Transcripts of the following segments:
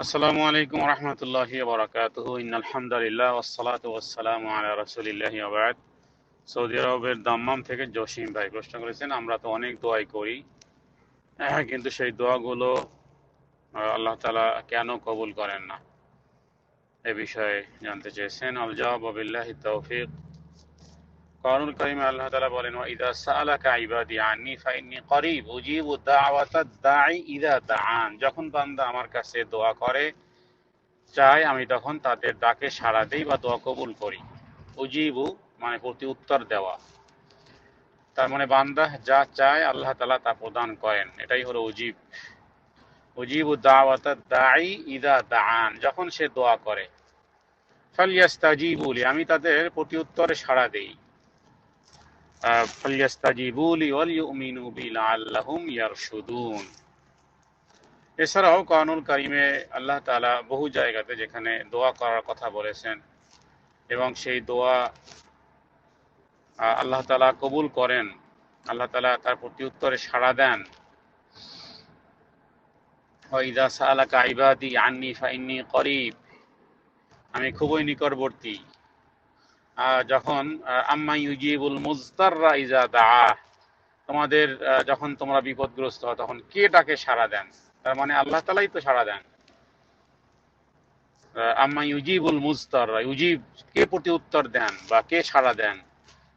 আসসালামু আলাইকুম রহমতুল্লাহি সৌদি আরবের দাম্মাম থেকে জসিম ভাই প্রশ্ন করেছেন আমরা তো অনেক দোয়াই করি। হ্যাঁ, কিন্তু সেই দোয়াগুলো আল্লাহ তাআলা কেন কবুল করেন না? এ বিষয়ে জানতে চেয়েছেন। আল জবাব তৌফিক। কারুল কারিমে আল্লাহ তাআলা বলেন ইদা সাআলাকা ইবাদি আন্নি ফাইন্নি করিব উজিবু দাওয়াতাদ দাঈ ইদা দাআন যখন বান্দা আমার কাছে দোয়া করে চাই আমি তখন তাদের ডাকে সাড়া দেই বা দোয়া কবুল করি। উজিবু মানে প্রতি উত্তর দেওয়া। তার মানে বান্দা যা চায় আল্লাহ তালা তা প্রদান করেন। এটাই হলো উজিব। উজিবু দাওয়াতাদ দাঈ ইদা দাআন। যখন সে দোয়া করে ফালিয়াস্তাজিবুলি আমি তাদের প্রতি উত্তরে সাড়া দেই। এছাড়াও কানুল কারিমে আল্লাহ তাআলা বহু জায়গাতে যেখানে দোয়া করার কথা বলেছেন এবং সেই দোয়া আল্লাহ তালা কবুল করেন, আল্লাহ তালা তার প্রতি উত্তরে সাড়া দেন। আমি খুবই নিকটবর্তী। যখন আম্মা ইউজিবুল মুজতাররা ইজা দাআ, তোমাদের যখন তোমরা বিপদগ্রস্ত হও, তখন কে ডাকে সাড়া দেন? তার মানে আল্লাহ তালাই তো সাড়া দেন। আম্মা ইউজিবুল মুজতাররা, ইউজিব কে প্রতি উত্তর দেন বা কে সাড়া দেন?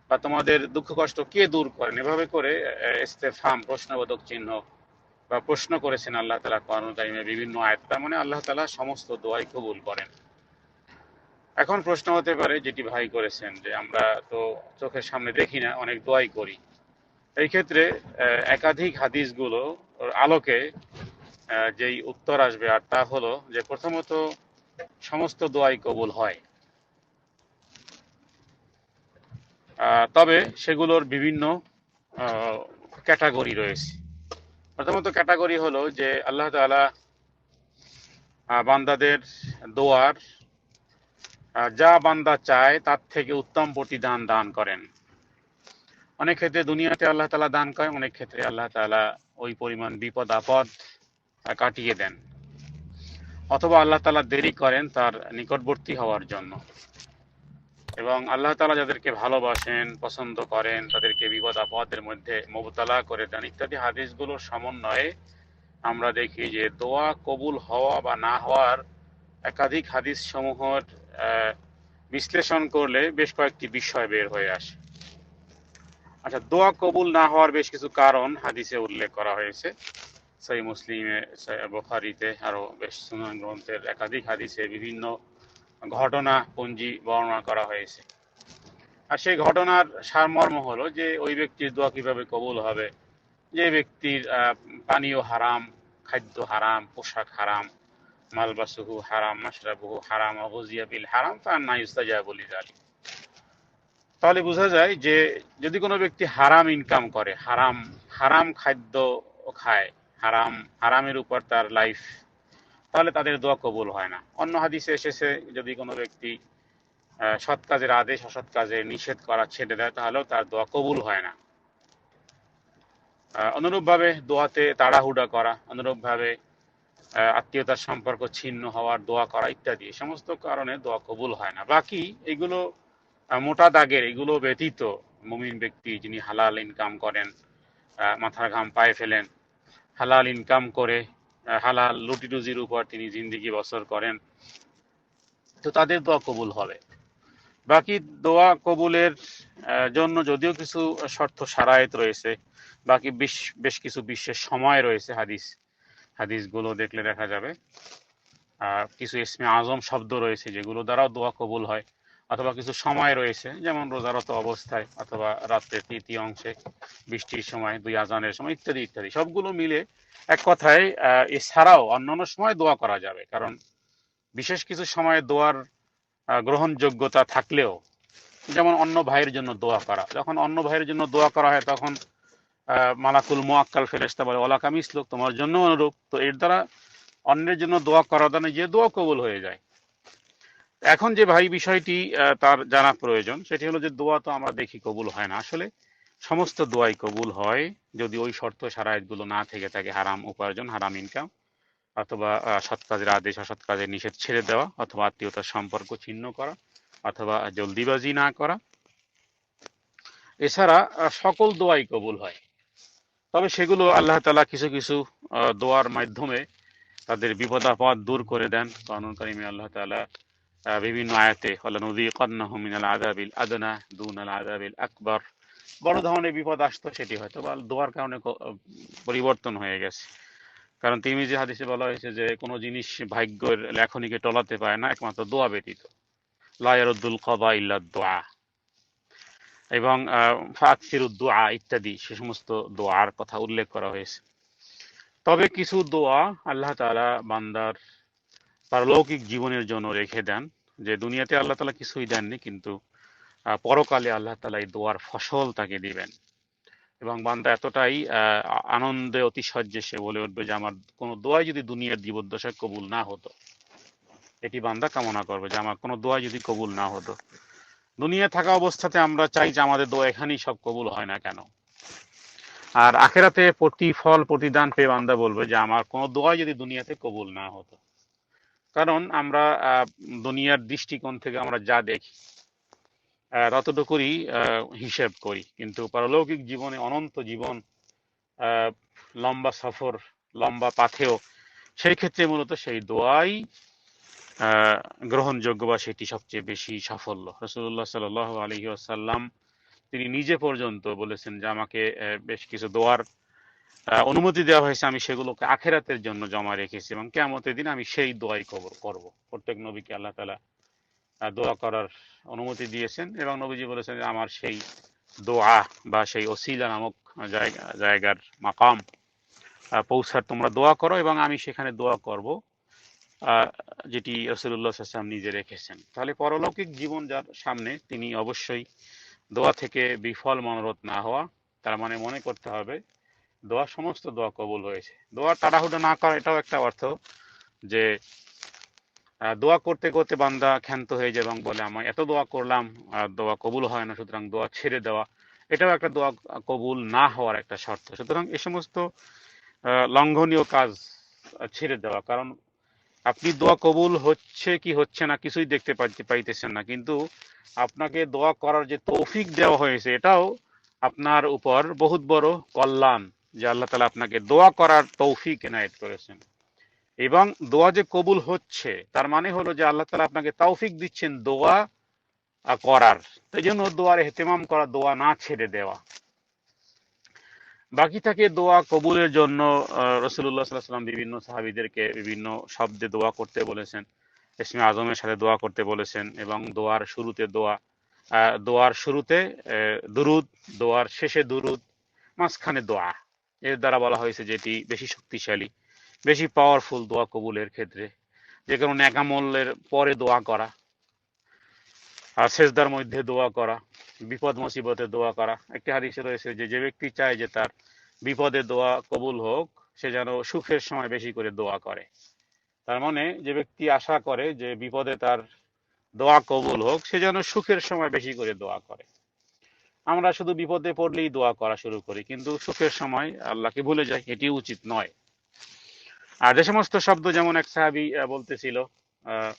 বা তোমাদের দুঃখ কষ্ট কে দূর করেন? এভাবে করে ইস্তেফাম প্রশ্নবোধক চিহ্ন বা প্রশ্ন করেছেন আল্লাহ তালা কোরআন কারিমে বিভিন্ন আয়াত। তার মানে আল্লাহ তালা সমস্ত দোয়াই কবুল করেন। এখন প্রশ্ন হতে পারে যেটি ভাই করেছেন যে আমরা তো চোখের সামনে দেখি না অনেক দোয়াই করি। এই ক্ষেত্রে একাধিক হাদিসগুলো আলোকে যেই উত্তর আসবে আর তা হলো যে প্রথমত সমস্ত দোয়াই কবুল হয়। তবে সেগুলোর বিভিন্ন ক্যাটাগরি রয়েছে। প্রথমত ক্যাটাগরি হলো যে আল্লাহ আহ, বান্দাদের দোয়ার যা বান্দা চায়, তার থেকে উত্তম প্রতিদান দান করেন। অনেক ক্ষেত্রে দুনিয়াতে আল্লাহ তালা দান করেন, অনেক ক্ষেত্রে আল্লাহ তাআলা ওই পরিমাণ বিপদ, আপদ কাটিয়ে দেন। অথবা আল্লাহ তাআলা দেরি করেন তার নিকটবর্তী হওয়ার জন্য। এবং আল্লাহ তাআলা যাদেরকে ভালোবাসেন, পছন্দ করেন, তাদেরকে বিপদ, আপদের মধ্যে মোবতলা করে দেন ইত্যাদি হাদিসগুলোর সমন্বয়ে আমরা দেখি যে দোয়া কবুল হওয়া বা না হওয়ার একাধিক হাদিস সমূহের বিশ্লেষণ করলে বেশ কয়েকটি বিষয় বের হয়ে আসে। আচ্ছা দোয়া কবুল না হওয়ার বেশ কিছু কারণ হাদিসে উল্লেখ করা হয়েছে। সেই মুসলিমে বোখারিতে আরও বেশ সুনান গ্রন্থের একাধিক হাদিসে বিভিন্ন ঘটনা পঞ্জি বর্ণনা করা হয়েছে। আর সেই ঘটনার সারমর্ম হলো যে ওই ব্যক্তির দোয়া কীভাবে কবুল হবে, যে ব্যক্তির পানীয় হারাম, খাদ্য হারাম, পোশাক হারাম মালবাসুহু হারাম, মাশরাবুহু হারাম অবজিয়া বিল হারাম ফান্না ইউস্তাজাবু লিযালিক। তাহলে বোঝা যায় যে যদি কোনো ব্যক্তি হারাম ইনকাম করে, হারাম হারাম খাদ্য খায়, হারাম, হারামের উপর তার লাইফ, তাহলে তাদের দোয়া কবুল হয় না। অন্য হাদিসে এসেছে, যদি কোনো ব্যক্তি সৎ কাজের আদেশ, অসৎ কাজে নিষেধ করা ছেড়ে দেয়, তাহলেও তার দোয়া কবুল হয় না। অনুরূপভাবে দোয়াতে তাড়াহুড়া করা, অনুরূপভাবে আত্মীয়তার সম্পর্ক ছিন্ন হওয়ার দোয়া করা ইত্যাদি সমস্ত কারণে দোয়া কবুল হয় না। বাকি এগুলো মোটা দাগের, এগুলো ব্যতীত মুমিন ব্যক্তি যিনি হালাল ইনকাম করেন মাথার ঘাম পায়ে ফেলেন, হালাল ইনকাম করে হালাল লুটি রুজির উপর তিনি জিন্দিগি বছর করেন, তো তাদের দোয়া কবুল হবে। বাকি দোয়া কবুলের জন্য যদিও কিছু শর্ত সারায়ত রয়েছে, বাকি বেশ বেশ কিছু বিশ্বের সময় রয়েছে হাদিস হাদিসগুলো দেখলে দেখা যাবে। আর কিছু ইসমে আজম শব্দ রয়েছে, যেগুলো দ্বারাও দোয়া কবুল হয়, অথবা কিছু সময় রয়েছে, যেমন রোজারত অবস্থায় অথবা রাত্রের তৃতীয় অংশে, বৃষ্টির সময়, দুই আজানের সময়, ইত্যাদি ইত্যাদি। সবগুলো মিলে এক কথায় এছাড়াও অন্যান্য সময় দোয়া করা যাবে, কারণ বিশেষ কিছু সময়ে দোয়ার গ্রহণযোগ্যতা থাকলেও, যেমন অন্য ভাইয়ের জন্য দোয়া করা, যখন অন্য ভাইয়ের জন্য দোয়া করা হয়, তখন মালাকুল মোয়াক্কাল ফেরেস্তা বলে, ওলা কামিস লোক, তোমার জন্য অনুরূপ। তো এর দ্বারা অন্যের জন্য দোয়া করা দানে যে দোয়া কবুল হয়ে যায়। এখন যে ভাই বিষয়টি তার জানা প্রয়োজন, সেটি হলো যে দোয়া তো আমরা দেখি কবুল হয় না। আসলে সমস্ত দোয়াই কবুল হয় যদি ওই শর্ত সারায়তগুলো না থেকে থাকে, হারাম উপার্জন, হারাম ইনকাম অথবা সৎ কাজের আদেশ, অসৎ কাজের নিষেধ ছেড়ে দেওয়া, অথবা আত্মীয়তার সম্পর্ক ছিন্ন করা, অথবা জলদিবাজি না করা। এছাড়া সকল দোয়াই কবুল হয়। তবে সেগুলো আল্লাহ তালা কিছু কিছু দোয়ার মাধ্যমে তাদের বিপদ আপদ দূর করে দেন। কানুন কারিমে আল্লাহ তালা বিভিন্ন আয়াতে মিনাল আদাবিল আদনা দুন আল আদাবিল আকবর বড় ধরনের বিপদ আসতো সেটি হয়তো বা দোয়ার কারণে পরিবর্তন হয়ে গেছে। কারণ তিনি যে হাদিসে বলা হয়েছে যে, কোনো জিনিস ভাগ্যের লেখনীকে টলাতে পারে না, একমাত্র দোয়া ব্যতীত। লায়ারুদ্দুল কবা ইল্লা দোয়া এবং ফাকসিরুদ দোয়া ইত্যাদি সে সমস্ত দোয়ার কথা উল্লেখ করা হয়েছে। তবে কিছু দোয়া আল্লাহ তালা বান্দার পারলৌকিক জীবনের জন্য রেখে দেন, যে দুনিয়াতে আল্লাহ তালা কিছুই দেননি, কিন্তু পরকালে আল্লাহ তালা এই দোয়ার ফসল তাকে দিবেন। এবং বান্দা এতটাই আনন্দে অতিশয্যে সে বলে উঠবে যে আমার কোনো দোয়াই যদি দুনিয়ার জীবদ্দশায় কবুল না হতো, এটি বান্দা কামনা করবে যে আমার কোনো দোয়াই যদি কবুল না হতো। দুনিয়া থাকা অবস্থাতে আমরা চাই যে আমাদের দোয়া এখানেই সব কবুল হয় না কেন। আর আখেরাতে প্রতিফল প্রতিদান পেয়ে বান্দা বলবে যে আমার কোনো দোয়াই যদি দুনিয়াতে কবুল না হতো। কারণ আমরা দুনিয়ার দৃষ্টিকোণ থেকে আমরা যা দেখি ততটুকুই হিসেব করি। কিন্তু পারলৌকিক জীবনে অনন্ত জীবন লম্বা সফর, লম্বা পাথেও সেই ক্ষেত্রে মূলত সেই দোয়াই গ্রহণযোগ্য বা সেটি সবচেয়ে বেশি সাফল্য। রসুল্লাহ সাল আলহি আসাল্লাম তিনি নিজে পর্যন্ত বলেছেন যে আমাকে বেশ কিছু দোয়ার অনুমতি দেওয়া হয়েছে, আমি সেগুলোকে আখেরাতের জন্য জমা রেখেছি এবং কেমতের দিন আমি সেই দোয়াই কবর করব। প্রত্যেক নবীকে আল্লাহ তালা দোয়া করার অনুমতি দিয়েছেন এবং নবীজি বলেছেন যে আমার সেই দোয়া বা সেই ওসিলা নামক জায়গা, জায়গার মাকাম পৌঁছার তোমরা দোয়া করো এবং আমি সেখানে দোয়া করব। যেটি রসুল্লাহ সাল্লাম নিজে রেখেছেন। তাহলে পরলৌকিক জীবন যার সামনে তিনি অবশ্যই দোয়া থেকে বিফল মনোরথ না হওয়া, তার মানে মনে করতে হবে দোয়া সমস্ত দোয়া কবুল হয়েছে। দোয়া তাড়াহুড়ো না করা, এটাও একটা অর্থ যে দোয়া করতে করতে বান্দা ক্ষান্ত হয়ে যায় এবং বলে, আমার এত দোয়া করলাম, আর দোয়া কবুল হয় না, সুতরাং দোয়া ছেড়ে দেওয়া। এটাও একটা দোয়া কবুল না হওয়ার একটা শর্ত। সুতরাং এ সমস্ত লঙ্ঘনীয় কাজ ছেড়ে দেওয়া, কারণ আপনি দোয়া কবুল হচ্ছে কি হচ্ছে না কিছুই দেখতে পাইতে পাইতেছেন না। কিন্তু আপনাকে দোয়া করার যে তৌফিক দেওয়া হয়েছে, এটাও আপনার উপর বহুত বড় কল্যাণ যে আল্লাহ তালা আপনাকে দোয়া করার তৌফিক এনায়েত করেছেন। এবং দোয়া যে কবুল হচ্ছে, তার মানে হলো যে আল্লাহ তালা আপনাকে তৌফিক দিচ্ছেন দোয়া করার। তাই জন্য দোয়ার এহতেমাম করা, দোয়া না ছেড়ে দেওয়া। বাকি থাকে দোয়া কবুলের জন্য রসুল্লাহ সাল্লাম বিভিন্ন সাহাবিদেরকে বিভিন্ন শব্দে দোয়া করতে বলেছেন। ইসমে আজমের সাথে দোয়া করতে বলেছেন এবং দোয়ার শুরুতে দোয়া দোয়ার শুরুতে দুরুদ, দোয়ার শেষে দুরুদ, মাঝখানে দোয়া। এর দ্বারা বলা হয়েছে যেটি বেশি শক্তিশালী, বেশি পাওয়ারফুল দোয়া কবুলের ক্ষেত্রে। যে কোনো ন্যাকামলের পরে দোয়া করা, আর সেজদার মধ্যে দোয়া করা বিপদ মুসিবতে দোয়া করা। একটি হাদিসে রয়েছে যে যে ব্যক্তি চায় যে তার বিপদে দোয়া কবুল হোক সে যেন সুখের সময় বেশি করে দোয়া করে। তার মানে যে ব্যক্তি আশা করে যে বিপদে তার দোয়া কবুল হোক সে যেন সুখের সময় বেশি করে দোয়া করে। আমরা শুধু বিপদে পড়লেই দোয়া করা শুরু করি কিন্তু সুখের সময় আল্লাহকে ভুলে যাই এটি উচিত নয়। আর যে সমস্ত শব্দ যেমন এক সাহাবি বলতেছিল আহ,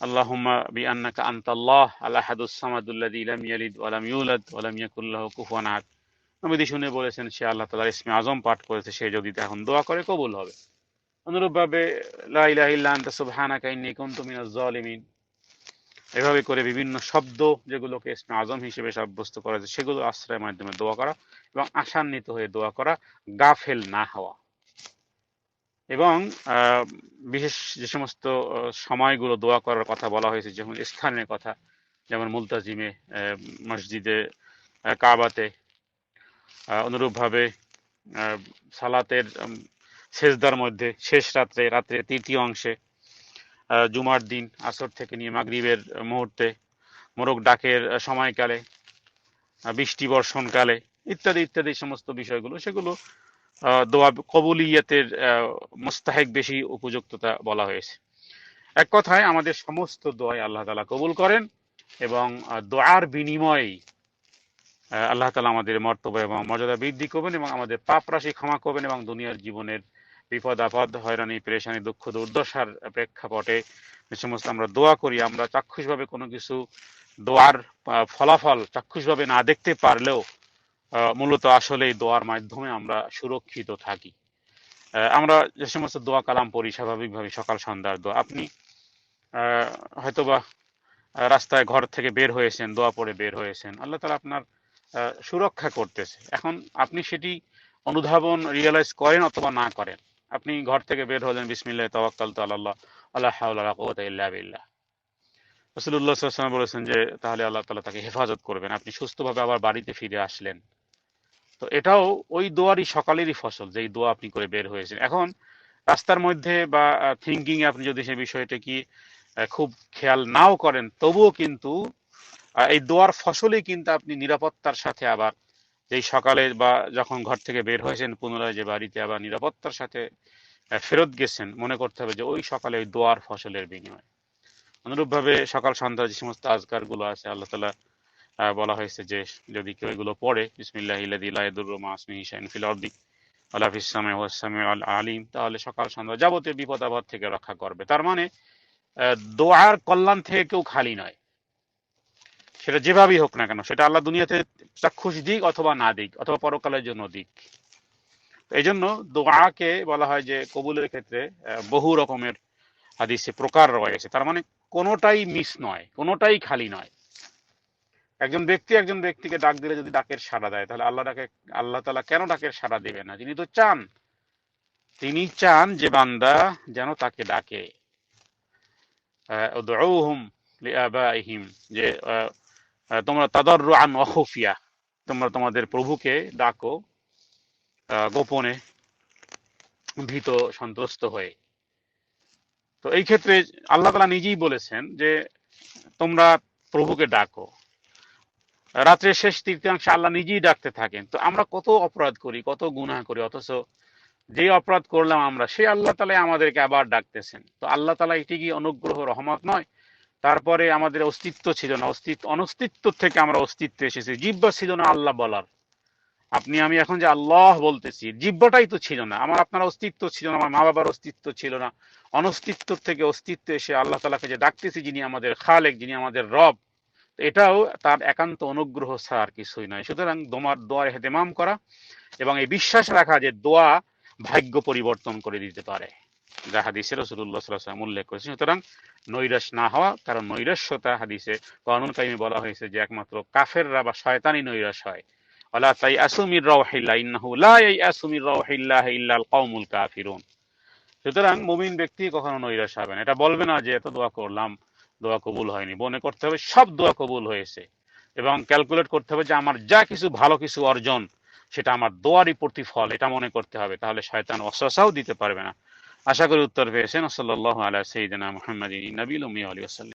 আল্লাহুম্মা বিআন্নাকা আনতাল্লাহ আল আহাদুস সামাদুল্লাযী লাম ইয়ালিদ ওয়া লাম ইউলাদ ওয়া লাম ইয়াকুল লাহু কুফুয়ান আহাদ। নবীজি শুনে বলেছেন, সে আল্লাহ তাআলার ইসমে আজম পাঠ করেছে, সে যদি এখন দোয়া করে, কবুল হবে। অনুরূপভাবে, লা ইলাহা ইল্লা আনতা সুবহানাকা ইন্নী কুনতু মিনাজ জালিমিন। এভাবে করে বিভিন্ন শব্দ যেগুলোকে ইসমে আজম হিসেবে সাব্যস্ত করা যায় সেগুলো আশ্রয়ের মাধ্যমে দোয়া করা এবং আশান্বিত হয়ে দোয়া করা, গাফেল না হওয়া। এবং বিশেষ যে সমস্ত সময়গুলো দোয়া করার কথা বলা হয়েছে, যেমন স্থানের কথা, যেমন মুলতাজিমে মসজিদে কাবাতে অনুরূপভাবে সালাতের সেজদার মধ্যে, শেষ রাত্রে রাত্রে তৃতীয় অংশে জুমার দিন, আসর থেকে নিয়ে মাগরিবের মুহূর্তে, মোরগ ডাকের সময়কালে বৃষ্টি বর্ষণকালে, ইত্যাদি ইত্যাদি সমস্ত বিষয়গুলো, সেগুলো দোয়া কবুলিয়াতের মুস্তাহেক বেশি উপযুক্ততা বলা হয়েছে। এক কথায় আমাদের সমস্ত দোয়াই আল্লাহ তালা কবুল করেন এবং দোয়ার বিনিময়ে আল্লাহ তালা আমাদের মর্তব্য এবং মর্যাদা বৃদ্ধি করবেন এবং আমাদের পাপ রাশি ক্ষমা করবেন এবং দুনিয়ার জীবনের বিপদ, আপদ, হয়রানি, পেরেশানি, দুঃখ, দুর্দশার প্রেক্ষাপটে যে সমস্ত আমরা দোয়া করি, আমরা চাক্ষুষভাবে কোনো কিছু দোয়ার ফলাফল চাক্ষুষভাবে না দেখতে পারলেও মূলত আসলে এই দোয়ার মাধ্যমে আমরা সুরক্ষিত থাকি। আমরা যে সমস্ত দোয়া কালাম পড়ি স্বাভাবিকভাবে সকাল, সন্ধ্যার দোয়া। আপনি হয়তোবা রাস্তায় ঘর থেকে বের হয়েছেন, দোয়া পড়ে বের হয়েছেন। আল্লাহ তালা আপনার সুরক্ষা করতেছে। এখন আপনি সেটি অনুধাবন রিয়েলাইজ করেন অথবা না করেন। আপনি ঘর থেকে বের হলেন, বিসমিল্লাহ তাওয়াক্কাল তো আল্লাহ আল্লাহ ইল্লা ওয়াসাল্লাম বলেছেন যে, তাহলে আল্লাহ তাআলা তাকে হেফাজত করবেন। আপনি সুস্থভাবে আবার বাড়িতে ফিরে আসলেন। তো এটাও ওই দোয়ারই, সকালেরই ফসল, যেই দোয়া আপনি করে বের হয়েছেন। এখন রাস্তার মধ্যে বা থিঙ্কিং আপনি যদি সেই বিষয়টা কি খুব খেয়াল নাও করেন, তবুও কিন্তু এই দোয়ার ফসলেই কিন্তু আপনি নিরাপত্তার সাথে আবার যেই সকালে বা যখন ঘর থেকে বের হয়েছেন, পুনরায় যে বাড়িতে আবার নিরাপত্তার সাথে ফেরত গেছেন, মনে করতে হবে যে ওই সকালে ওই দোয়ার ফসলের বিনিময়। অনুরূপভাবে সকাল সন্ধ্যা যে সমস্ত আজকারগুলো আছে, আল্লাহ তালা বলা হয়েছে যে যদি কেউ এগুলো পড়ে বিসমিল্লাহ ইল্লাযী লা ইয়াদুররু মা ইসমিহি শাইউন ফিল আরদি ওয়ালা ফিস সামাই ওয়াস সামিউল আলিম তাহলে সকাল সন্ধ্যা যাবতীয় বিপদ আপদ থেকে রক্ষা করবে। তার মানে দোয়ার কল্যাণ থেকে কেউ খালি নয়। সেটা যেভাবেই হোক না কেন সেটা আল্লাহ দুনিয়াতে চাক্ষুষ দিক অথবা না দিক অথবা পরকালের জন্য দিক। এই জন্য দোয়াকে বলা হয় যে কবুলের ক্ষেত্রে বহু রকমের হাদিসে প্রকার রয়েছে। তার মানে কোনোটাই মিস নয় কোনোটাই খালি নয়। একজন ব্যক্তি একজন ব্যক্তিকে ডাক দিলে যদি ডাকের সাড়া দেয়, তাহলে আল্লাহ ডাকে, আল্লাহ তালা কেন ডাকের সাড়া দেবে না? তিনি তো চান। তিনি চান যে বান্দা যেন তাকে ডাকে। যে তোমরা খুফিয়া, তোমরা তোমাদের প্রভুকে ডাকো গোপনে ভীত সন্ত্রস্ত হয়ে। তো এই ক্ষেত্রে আল্লাহ তালা নিজেই বলেছেন যে তোমরা প্রভুকে ডাকো। রাত্রের শেষ তৃতীয়াংশে আল্লাহ নিজেই ডাকতে থাকেন। তো আমরা কত অপরাধ করি, কত গুনাহ করি, অথচ যে অপরাধ করলাম আমরা, সেই আল্লাহ তালাই আমাদেরকে আবার ডাকতেছেন। তো আল্লাহ তালা এটি কি অনুগ্রহ, রহমত নয়? তারপরে আমাদের অস্তিত্ব ছিল না। অস্তিত্ব, অনস্তিত্ব থেকে আমরা অস্তিত্বে এসেছি। জিব্বা ছিল না আল্লাহ বলার। আপনি, আমি এখন যে আল্লাহ বলতেছি জিব্বাটাই তো ছিল না। আমার, আপনার অস্তিত্ব ছিল না, আমার মা বাবার অস্তিত্ব ছিল না। অনস্তিত্ব থেকে অস্তিত্ব এসে আল্লাহ তালাকে যে ডাকতেছি, যিনি আমাদের খালেক, যিনি আমাদের রব এটাও তার একান্ত অনুগ্রহ ছাড়া আর কিছুই নয়। সুতরাং দোমার দোয়ার হেতেমাম করা এবং এই বিশ্বাস রাখা যে দোয়া ভাগ্য পরিবর্তন করে দিতে পারে। যা হাদিসে রসুল্লাহ উল্লেখ করেছে সুতরাং নৈরাশ না হওয়া, কারণ নৈরাস্যতা হাদিসে কানুন কাইমে বলা হয়েছে যে একমাত্র কাফেররা বা শয়তানি নৈরাশ হয়। ওয়ালা তাই আসুমির রাওহিল্লাহ ইন্নাহু লা ইয়াসুমির রাওহিল্লাহ ইল্লাল কওমুল কাফিরুন। সুতরাং মুমিন ব্যক্তি কখনো নৈরাশ হবে না। এটা বলবে না যে এত দোয়া করলাম দোয়া কবুল হয়নি। মনে করতে হবে সব দোয়া কবুল হয়েছে। এবং ক্যালকুলেট করতে হবে যে আমার যা কিছু ভালো কিছু অর্জন, সেটা আমার দোয়ারই প্রতিফল, এটা মনে করতে হবে। তাহলে শয়তান অসসাও দিতে পারবে না। আশা করি উত্তর পেয়েছেন। সাল্লাহ আলা সঈদিনা মুহাম্মাদিন নবীল মিয়া আলী ওয়াসাল্লাম।